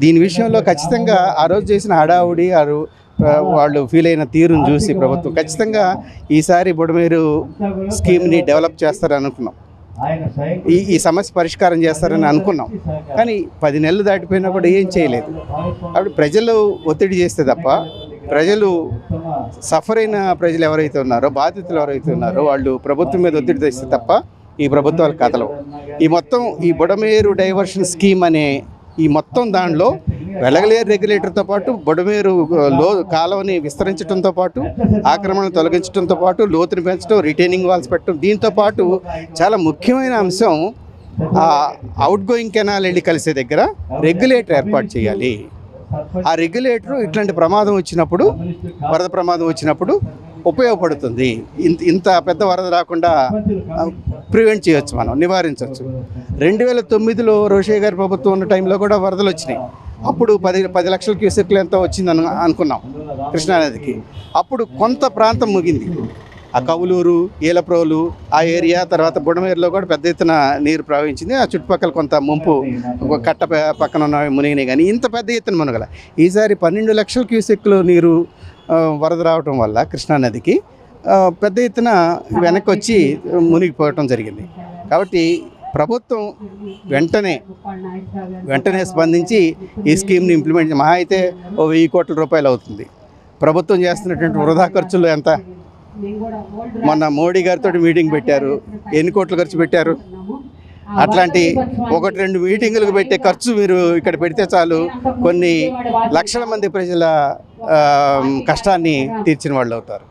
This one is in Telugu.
దీని విషయంలో ఖచ్చితంగా ఆ రోజు చేసిన హడావుడి వారు వాళ్ళు ఫీల్ అయిన తీరును చూసి ప్రభుత్వం ఖచ్చితంగా ఈసారి బుడమేరు స్కీమ్ని డెవలప్ చేస్తారని అనుకున్నాం. ఈ ఈ సమస్య పరిష్కారం చేస్తారని అనుకున్నాం. కానీ పది నెలలు దాటిపోయినా కూడా ఏం చేయలేదు. అప్పుడు ప్రజలు ఒత్తిడి చేస్తే తప్ప ప్రజలు సఫర్ అయిన ప్రజలు ఎవరైతే ఉన్నారో బాధితులు ఎవరైతే ఉన్నారో వాళ్ళు ప్రభుత్వం మీద ఒత్తిడి తెస్తే తప్ప ఈ ప్రభుత్వాలు కథలు ఈ మొత్తం ఈ బుడమేరు డైవర్షన్ స్కీమ్ అనే ఈ మొత్తం దానిలో వెలగలేరు రెగ్యులేటర్తో పాటు బుడమేరు లో కాలువని విస్తరించడంతో పాటు ఆక్రమణను తొలగించడంతో పాటు లోతుని పెంచడం రిటైనింగ్ వాల్స్ పెట్టడం దీంతో పాటు చాలా ముఖ్యమైన అంశం అవుట్ గోయింగ్ కెనాల్ వెళ్ళి కలిసే దగ్గర రెగ్యులేటర్ ఏర్పాటు చేయాలి. ఆ రెగ్యులేటర్ ఇట్లాంటి ప్రమాదం వచ్చినప్పుడు వరద ప్రమాదం వచ్చినప్పుడు ఉపయోగపడుతుంది. ఇంత ఇంత పెద్ద వరద రాకుండా ప్రివెంట్ చేయొచ్చు మనం నివారించవచ్చు రెండు వేల తొమ్మిదిలో రోషయ్య గారి ప్రభుత్వం ఉన్న టైంలో కూడా వరదలు వచ్చినాయి. అప్పుడు పది పది లక్షల క్యూసెక్లు ఎంత వచ్చిందని అనుకున్నాం కృష్ణానదికి. అప్పుడు కొంత ప్రాంతం ముగింది ఆ కవులూరు ఏలప్రోలు ఆ ఏరియా తర్వాత బుడమేరులో కూడా పెద్ద ఎత్తున నీరు ప్రవహించింది. ఆ చుట్టుపక్కల కొంత ముంపు కట్ట పక్కన ఉన్న మునిగినాయి కానీ ఇంత పెద్ద ఎత్తున మునగల. ఈసారి పన్నెండు లక్షల క్యూసెక్లు నీరు వరద రావటం వల్ల కృష్ణానదికి పెద్ద ఎత్తున వెనక్కి వచ్చి మునిగిపోవటం జరిగింది. కాబట్టి ప్రభుత్వం వెంటనే వెంటనే స్పందించి ఈ స్కీమ్ని ఇంప్లిమెంట్ మహా అయితే ఓ వెయ్యి కోట్ల రూపాయలు అవుతుంది. ప్రభుత్వం చేస్తున్నటువంటి వృధా ఖర్చులు ఎంత? మొన్న మోడీ గారితో మీటింగ్ పెట్టారు ఎన్ని కోట్లు ఖర్చు పెట్టారు? అట్లాంటి ఒకటి రెండు మీటింగులకు పెట్టే ఖర్చు మీరు ఇక్కడ పెడితే చాలు. కొన్ని లక్షల మంది ప్రజల కష్టాన్ని తీర్చిన వాళ్ళు అవుతారు.